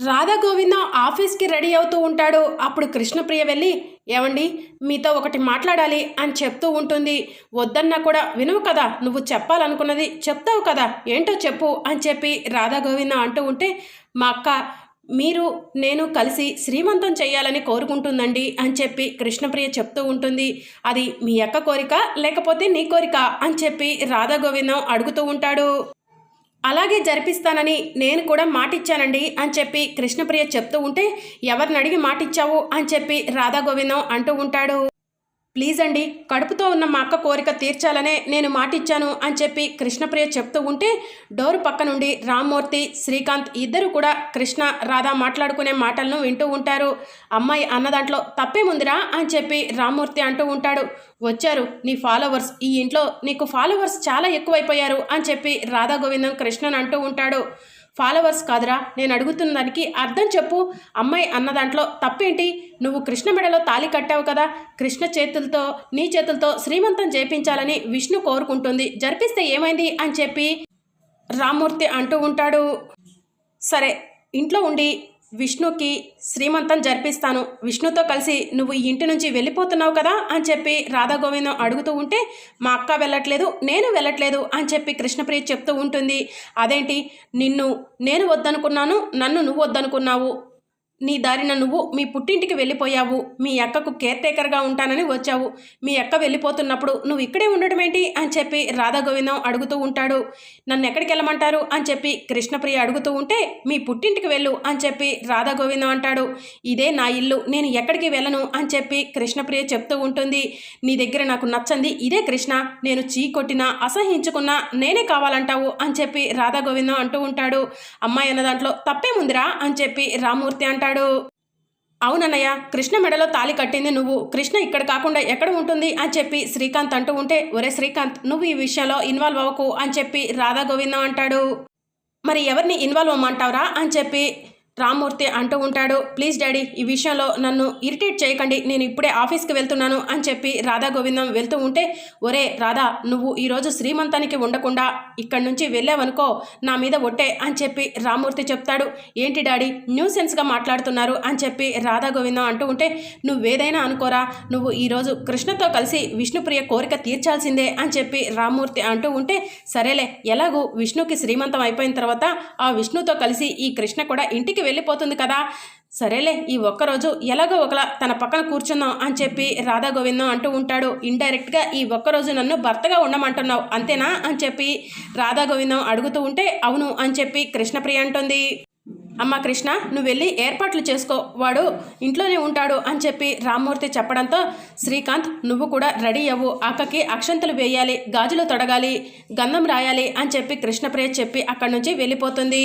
రాధా గోవిందం ఆఫీస్కి రెడీ అవుతూ ఉంటాడు. అప్పుడు కృష్ణప్రియ వెళ్ళి ఏమండి మీతో ఒకటి మాట్లాడాలి అని చెప్తూ ఉంటుంది. వద్దన్నా కూడా వినువు కదా నువ్వు చెప్పాలనుకున్నది చెప్తావు కదా ఏంటో చెప్పు అని చెప్పి రాధా గోవిందం అంటూ ఉంటే మా అక్క మీరు నేను కలిసి శ్రీమంతం చేయాలని కోరుకుంటుందండి అని చెప్పి కృష్ణప్రియ చెప్తూ ఉంటుంది. అది మీ అక్క కోరిక లేకపోతే నీ కోరిక అని చెప్పి రాధా గోవిందం అడుగుతూ ఉంటాడు. అలాగే జరిపిస్తానని నేను కూడా మాటిచ్చానండి అని చెప్పి కృష్ణప్రియ చెప్తూ ఉంటే ఎవరిని అడిగి మాటిచ్చావు అని చెప్పి రాధా గోవిందం అంటూ ఉంటాడు. ప్లీజ్ అండి కడుపుతో ఉన్న మా అక్క కోరిక తీర్చాలనే నేను మాటిచ్చాను అని చెప్పి కృష్ణప్రియ చెప్తూ ఉంటే డోర్ పక్క నుండి రామ్మూర్తి శ్రీకాంత్ ఇద్దరు కూడా కృష్ణ రాధా మాట్లాడుకునే మాటలను వింటూ ఉంటారు. అమ్మాయి అన్న దాంట్లో తప్పేముందిరా అని చెప్పి రామ్మూర్తి అంటూ ఉంటాడు. వచ్చారు నీ ఫాలోవర్స్ ఈ ఇంట్లో నీకు ఫాలోవర్స్ చాలా ఎక్కువైపోయారు అని చెప్పి రాధా గోవిందం కృష్ణన్ అంటూ ఉంటాడు. ఫాలోవర్స్ కాదురా నేను అడుగుతున్న దానికి అర్థం చెప్పు. అమ్మాయి అన్న దాంట్లో తప్పేంటి? నువ్వు కృష్ణ మెడలో తాళి కట్టావు కదా కృష్ణ చేతులతో నీ చేతులతో శ్రీమంతం చేపించాలని విష్ణు కోరుకుంటుంది. జరిపిస్తే ఏమైంది అని చెప్పి రామ్మూర్తి అంటూ ఉంటాడు. సరే ఇంట్లో ఉండి విష్ణుకి శ్రీమంతం జరిపిస్తాను. విష్ణుతో కలిసి నువ్వు ఈ ఇంటి నుంచి వెళ్ళిపోతున్నావు కదా అని చెప్పి రాధా గోవిందం అడుగుతూ ఉంటే మా అక్క వెళ్ళట్లేదు నేను వెళ్ళట్లేదు అని చెప్పి కృష్ణప్రియ చెప్తూ ఉంటుంది. అదేంటి? నిన్ను నేను వద్దనుకున్నాను నన్ను నువ్వు వద్దనుకున్నావు. నీ దారిన నువ్వు మీ పుట్టింటికి వెళ్ళిపోయావు. మీ అక్కకు కేర్ టేకర్గా ఉంటానని వచ్చావు. మీ అక్క వెళ్ళిపోతున్నప్పుడు నువ్వు ఇక్కడే ఉండటం ఏంటి అని చెప్పి రాధా గోవిందం అడుగుతూ ఉంటాడు. నన్ను ఎక్కడికి వెళ్ళమంటారు అని చెప్పి కృష్ణప్రియ అడుగుతూ ఉంటే మీ పుట్టింటికి వెళ్ళు అని చెప్పి రాధా గోవిందం అంటాడు. ఇదే నా ఇల్లు నేను ఎక్కడికి వెళ్ళను? అని చెప్పి కృష్ణప్రియ చెప్తూ ఉంటుంది. నీ దగ్గర నాకు నచ్చంది ఇదే కృష్ణ. నేను చీ కొట్టినా అసహించుకున్నా నేనే కావాలంటావు? అని చెప్పి రాధా గోవిందం అంటూ ఉంటాడు. అమ్మాయి అన్న దాంట్లో తప్పేముందిరా అని చెప్పి రామూర్తి అంటాడు. అంటాడు అవునన్నయ్య కృష్ణ మెడలో తాళి కట్టింది నువ్వు. కృష్ణ ఇక్కడ కాకుండా ఎక్కడ ఉంటుంది అని చెప్పి శ్రీకాంత్ అంటూ ఉంటే ఒరే శ్రీకాంత్ నువ్వు ఈ విషయంలో ఇన్వాల్వ్ అవ్వకు అని చెప్పి రాధా గోవిందం అంటాడు. మరి ఎవరిని ఇన్వాల్వ్ అవ్వమంటావురా అని చెప్పి రామ్మూర్తి అంటూ ఉంటాడు ప్లీజ్ డాడీ ఈ విషయంలో నన్ను ఇరిటేట్ చేయకండి నేను ఇప్పుడే ఆఫీస్కి వెళ్తున్నాను అని చెప్పి రాధా గోవిందం వెళ్తూ ఉంటే ఒరే రాధా నువ్వు ఈరోజు శ్రీమంతానికి ఉండకుండా ఇక్కడి నుంచి వెళ్ళావనుకో నా మీద ఒట్టే అని చెప్పి రామ్మూర్తి చెప్తాడు. ఏంటి డాడీ న్యూ సెన్స్గా మాట్లాడుతున్నారు అని చెప్పి రాధా గోవిందం అంటూ ఉంటే నువ్వేదైనా అనుకోరా నువ్వు ఈరోజు కృష్ణతో కలిసి విష్ణుప్రియ కోరిక తీర్చాల్సిందే అని చెప్పి రామ్మూర్తి అంటూ ఉంటే సరేలే ఎలాగూ విష్ణుకి శ్రీమంతం అయిపోయిన తర్వాత ఆ విష్ణుతో కలిసి ఈ కృష్ణ కూడా ఇంటికి వెళ్ళిపోతుంది కదా? సరేలే ఈ ఒక్కరోజు ఎలాగో ఒకలా తన పక్కన కూర్చుందాం అని చెప్పి రాధా గోవిందం అంటూ ఉంటాడు. ఇండైరెక్ట్గా ఈ ఒక్కరోజు నన్ను భర్తగా ఉండమంటున్నావు అంతేనా? అని చెప్పి రాధా గోవిందం అడుగుతూ ఉంటే అవును అని చెప్పి కృష్ణప్రియ అంటుంది. అమ్మ కృష్ణ నువ్వు వెళ్ళి ఏర్పాట్లు చేసుకో వాడు ఇంట్లోనే ఉంటాడు అని చెప్పి రామ్మూర్తి చెప్పడంతో శ్రీకాంత్ నువ్వు కూడా రెడీ అవ్వు అక్కకి అక్షంతలు వేయాలి గాజులు తొడగాలి గంధం రాయాలి అని చెప్పి కృష్ణప్రియ చెప్పి అక్కడి నుంచి వెళ్ళిపోతుంది.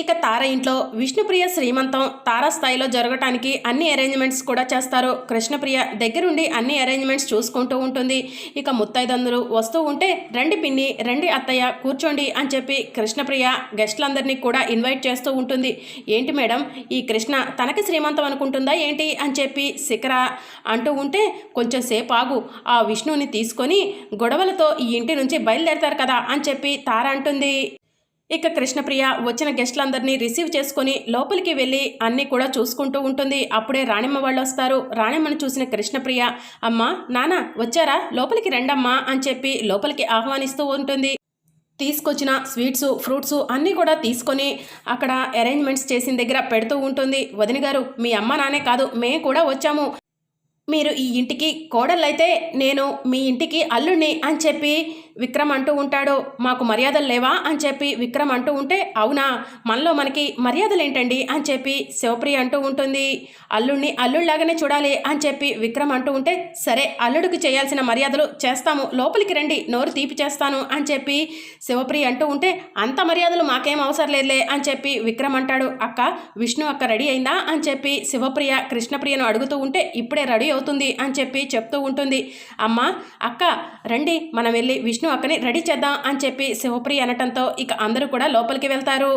ఇక తార ఇంట్లో విష్ణుప్రియ శ్రీమంతం తారా స్థాయిలో జరగటానికి అన్ని అరేంజ్మెంట్స్ కూడా చేస్తారు. కృష్ణప్రియ దగ్గరుండి అన్ని అరేంజ్మెంట్స్ చూసుకుంటూ ఉంటుంది. ఇక ముత్తైదందరూ వస్తూ ఉంటే రండి పిన్ని రండి అత్తయ్య కూర్చోండి అని చెప్పి కృష్ణప్రియ గెస్ట్లందరినీ కూడా ఇన్వైట్ చేస్తూ ఉంటుంది. ఏంటి మేడం ఈ కృష్ణ తనకి శ్రీమంతం అనుకుంటుందా ఏంటి? అని చెప్పి శిఖర అంటూ ఉంటే కొంచెం సేపు ఆగు ఆ విష్ణువుని తీసుకొని గొడవలతో ఈ ఇంటి నుంచి బయలుదేరతారు కదా అని చెప్పి తార అంటుంది. ఇక కృష్ణప్రియ వచ్చిన గెస్టులందరినీ రిసీవ్ చేసుకొని లోపలికి వెళ్ళి అన్నీ కూడా చూసుకుంటూ ఉంటుంది. అప్పుడే రాణిమ్మ వాళ్ళు వస్తారు రాణిమ్మను చూసిన కృష్ణప్రియ అమ్మ నాన్న వచ్చారా? లోపలికి రండమ్మా అని చెప్పి లోపలికి ఆహ్వానిస్తూ ఉంటుంది. తీసుకొచ్చిన స్వీట్స్ ఫ్రూట్స్ అన్నీ కూడా తీసుకొని అక్కడ అరేంజ్మెంట్స్ చేసిన దగ్గర పెడుతూ ఉంటుంది. వదిన గారు మీ అమ్మ నానే కాదు మేము కూడా వచ్చాము. మీరు ఈ ఇంటికి కోడళ్ళైతే నేను మీ ఇంటికి అల్లుణ్ణి అని చెప్పి విక్రమ్ అంటూ ఉంటాడు మాకు మర్యాదలు లేవా? అని చెప్పి విక్రమ్ అంటూ ఉంటే అవునా మనలో మనకి మర్యాదలు ఏంటండి అని చెప్పి శివప్రియ అంటూ ఉంటుంది. అల్లుడిని అల్లుడిలాగానే చూడాలి అని చెప్పి విక్రమ్ అంటూ ఉంటే సరే అల్లుడికి చేయాల్సిన మర్యాదలు చేస్తాము. లోపలికి రండి నోరు తీపి చేస్తాను అని చెప్పి శివప్రియ అంటూ ఉంటే అంత మర్యాదలు మాకేం అవసరం లేదులే అని చెప్పి విక్రమ్ అంటాడు. అక్క విష్ణు అక్క రెడీ అయిందా? అని చెప్పి శివప్రియ కృష్ణప్రియను అడుగుతూ ఉంటే ఇప్పుడే రెడీ అవుతుంది అని చెప్పి చెప్తూ ఉంటుంది. అమ్మ అక్క రండి మనం వెళ్ళి విష్ణు అక్కని రెడీ చేద్దాం అని చెప్పి శివప్రియ అనటంతో ఇక అందరూ కూడా లోపలికి వెళ్తారు.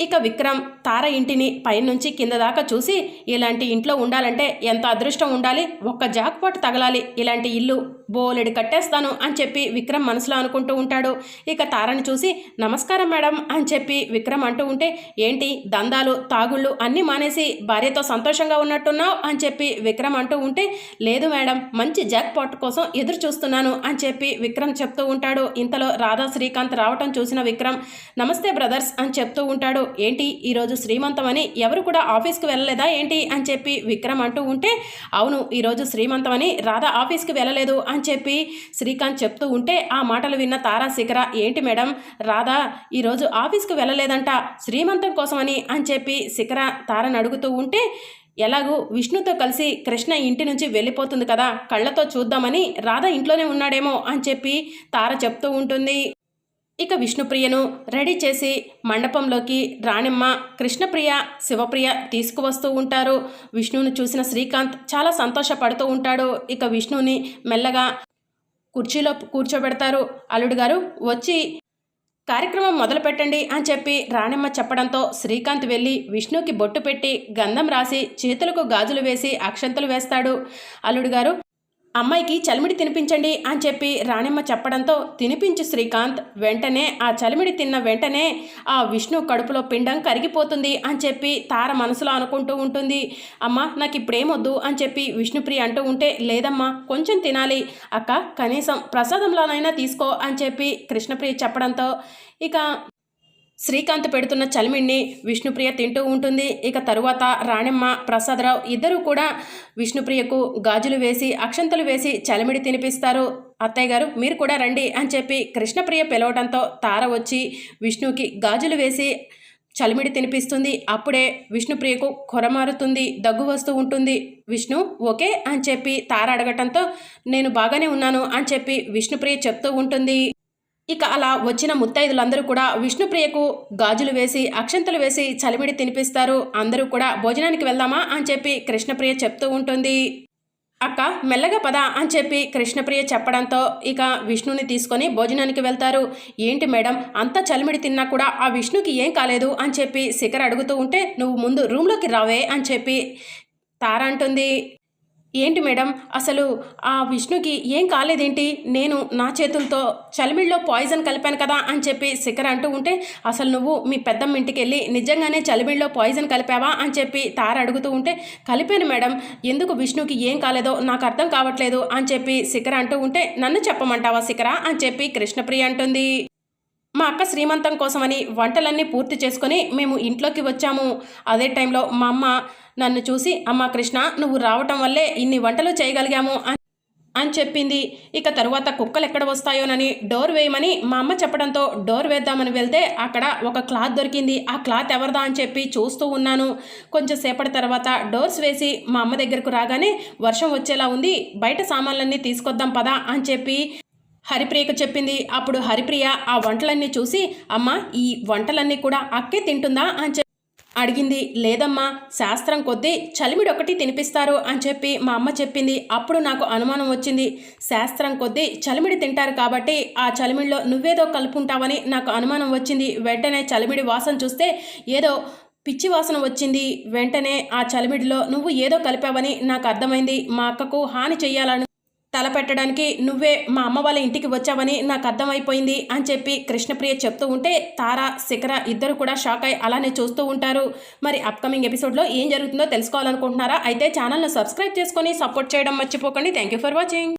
ఇక విక్రమ్ తార ఇంటిని పైనుంచి కింద దాకా చూసి ఇలాంటి ఇంట్లో ఉండాలంటే ఎంత అదృష్టం ఉండాలి? ఒక్క జాక్పాట్ తగలాలి. ఇలాంటి ఇల్లు బోలెడు కట్టేస్తాను అని చెప్పి విక్రమ్ మనసులో అనుకుంటూ ఉంటాడు. ఇక తారని చూసి నమస్కారం మేడం అని చెప్పి విక్రమ్ అంటూ ఉంటే ఏంటి? దందాలు తాగుళ్ళు అన్నీ మానేసి భార్యతో సంతోషంగా ఉన్నట్టున్నావు? అని చెప్పి విక్రమ్ అంటూ ఉంటే లేదు మేడం మంచి జాక్ పాట్ కోసం ఎదురు చూస్తున్నాను అని చెప్పి విక్రమ్ చెప్తూ ఉంటాడు. ఇంతలో రాధా శ్రీకాంత్ రావటం చూసిన విక్రమ్ నమస్తే బ్రదర్స్ అని చెప్తూ ఉంటాడు. ఏంటి ఈరోజు శ్రీమంతం అని ఎవరు కూడా ఆఫీస్కి వెళ్ళలేదా ఏంటి అని చెప్పి విక్రమ్ అంటూ ఉంటే అవును ఈరోజు శ్రీమంతం అని రాధా ఆఫీస్కి వెళ్ళలేదు అని చెప్పి శ్రీకాంత్ చెప్తూ ఉంటే ఆ మాటలు విన్న తారా శిఖర ఏంటి మేడం రాధా ఈరోజు ఆఫీస్కి వెళ్ళలేదంట శ్రీమంతం కోసమని అని చెప్పి శిఖర తారని అడుగుతూ ఉంటే ఎలాగూ విష్ణుతో కలిసి కృష్ణ ఇంటి నుంచి వెళ్ళిపోతుంది కదా కళ్ళతో చూద్దామని రాధ ఇంట్లోనే ఉన్నాడేమో అని చెప్పి తార చెప్తూ ఉంటుంది. ఇక విష్ణుప్రియను రెడీ చేసి మండపంలోకి రాణిమ్మ కృష్ణప్రియ శివప్రియ తీసుకువస్తూ ఉంటారు. విష్ణువుని చూసిన శ్రీకాంత్ చాలా సంతోషపడుతూ ఉంటాడు. ఇక విష్ణువుని మెల్లగా కుర్చీలో కూర్చోబెడతారు. అల్లుడు గారు వచ్చి కార్యక్రమం మొదలు పెట్టండి అని చెప్పి రాణిమ్మ చెప్పడంతో శ్రీకాంత్ వెళ్ళి విష్ణుకి బొట్టు పెట్టి గంధం రాసి చేతులకు గాజులు వేసి అక్షంతలు వేస్తాడు. అల్లుడు గారు అమ్మాయికి చలిమిడి తినిపించండి అని చెప్పి రాణిమ్మ చెప్పడంతో తినిపించు శ్రీకాంత్ వెంటనే ఆ చలిమిడి తిన్న వెంటనే ఆ విష్ణు కడుపులో పిండం కరిగిపోతుంది అని చెప్పి తార మనసులో అనుకుంటూ ఉంటుంది. అమ్మ నాకు ఇప్పుడేమొద్దు అని చెప్పి విష్ణుప్రియ అంటూ ఉంటే లేదమ్మా కొంచెం తినాలి. అక్క కనీసం ప్రసాదంలోనైనా తీసుకో అని చెప్పి కృష్ణప్రియ చెప్పడంతో ఇక శ్రీకాంత్ పెడుతున్న చలిమిడిని విష్ణుప్రియ తింటూ ఉంటుంది. ఇక తరువాత రాణెమ్మ ప్రసాదరావు ఇద్దరూ కూడా విష్ణుప్రియకు గాజులు వేసి అక్షంతలు వేసి చలిమిడి తినిపిస్తారు. అత్తయ్య గారు మీరు కూడా రండి అని చెప్పి కృష్ణప్రియ పిలవడంతో తార వచ్చి విష్ణుకి గాజులు వేసి చలిమిడి తినిపిస్తుంది. అప్పుడే విష్ణుప్రియకు కొరమారుతుంది దగ్గు వస్తూ ఉంటుంది. విష్ణు ఓకే అని చెప్పి తార అడగటంతో నేను బాగానే ఉన్నాను అని చెప్పి విష్ణుప్రియ చెప్తూ ఉంటుంది. ఇక అలా వచ్చిన ముత్తైదులందరూ కూడా విష్ణుప్రియకు గాజులు వేసి అక్షంతలు వేసి చలిమిడి తినిపిస్తారు. అందరూ కూడా భోజనానికి వెళ్దామా అని చెప్పి కృష్ణప్రియ చెప్తూ ఉంటుంది. అక్క మెల్లగా పద అని చెప్పి కృష్ణప్రియ చెప్పడంతో ఇక విష్ణుని తీసుకొని భోజనానికి వెళ్తారు. ఏంటి మేడం అంత చలిమిడి తిన్నా కూడా ఆ విష్ణుకి ఏం కాలేదు అని చెప్పి శిఖర్ అడుగుతూ ఉంటే నువ్వు ముందు రూమ్లోకి రావే అని చెప్పి తార అంటుంది. ఏంటి మేడం? అసలు ఆ విష్ణుకి ఏం కాలేదేంటి? నేను నా చేతులతో చలిమిడిలో పాయిజన్ కలిపాను కదా అని చెప్పి శిఖర్ అంటూ ఉంటే అసలు నువ్వు మీ పెద్దమ్మ ఇంటికి వెళ్ళి నిజంగానే చలిమిడిలో పాయిజన్ కలిపావా అని చెప్పి తార అడుగుతూ ఉంటే కలిపాను మేడం. ఎందుకు విష్ణుకి ఏం కాలేదో నాకు అర్థం కావట్లేదు అని చెప్పి శిఖర అంటూ ఉంటే నన్ను చెప్పమంటావా శిఖరా అని చెప్పి కృష్ణప్రియ అంటుంది. మా అక్క శ్రీమంతం కోసమని వంటలన్నీ పూర్తి చేసుకొని మేము ఇంట్లోకి వచ్చాము. అదే టైంలో మా అమ్మ నన్ను చూసి అమ్మ కృష్ణ నువ్వు రావటం వల్లే ఇన్ని వంటలు చేయగలిగాము అని చెప్పింది. ఇక తరువాత కుక్కలు ఎక్కడ వస్తాయోనని డోర్ వేయమని మా అమ్మ చెప్పడంతో డోర్ వేద్దామని వెళ్తే అక్కడ ఒక క్లాత్ దొరికింది. ఆ క్లాత్ ఎవరిదా అని చెప్పి చూస్తూ ఉన్నాను. కొంచెం సేపటి తర్వాత డోర్స్ వేసి మా అమ్మ దగ్గరకు రాగానే వర్షం వచ్చేలా ఉంది బయట సామాన్లన్నీ తీసుకొద్దాం పదా అని చెప్పి హరిప్రియకు చెప్పింది. అప్పుడు హరిప్రియ ఆ వంటలన్నీ చూసి అమ్మ ఈ వంటలన్నీ కూడా అక్కే తింటుందా? అని చెప్పి అడిగింది. లేదమ్మా శాస్త్రం కొద్దీ చలిమిడి ఒకటి తినిపిస్తారు అని చెప్పి మా అమ్మ చెప్పింది. అప్పుడు నాకు అనుమానం వచ్చింది. శాస్త్రం కొద్దీ చలిమిడి తింటారు కాబట్టి ఆ చలిమిడిలో నువ్వేదో కలుపుకుంటావని నాకు అనుమానం వచ్చింది. వెంటనే చలిమిడి వాసన చూస్తే ఏదో పిచ్చి వాసన వచ్చింది. వెంటనే ఆ చలిమిడిలో నువ్వు ఏదో కలిపావని నాకు అర్థమైంది. మా అక్కకు హాని చేయాలని తలపెట్టడానికి నువ్వే మా అమ్మ వాళ్ళ ఇంటికి వచ్చావని నాకు అర్థమైపోయింది అని చెప్పి కృష్ణప్రియ చెప్తూ ఉంటే తార శిఖర ఇద్దరు కూడా షాక్ అయి అలానే చూస్తూ ఉంటారు. మరి అప్కమింగ్ ఎపిసోడ్లో ఏం జరుగుతుందో తెలుసుకోవాలనుకుంటున్నారా? అయితే ఛానల్ను సబ్స్క్రైబ్ చేసుకొని సపోర్ట్ చేయడం మర్చిపోకండి. Thank you for watching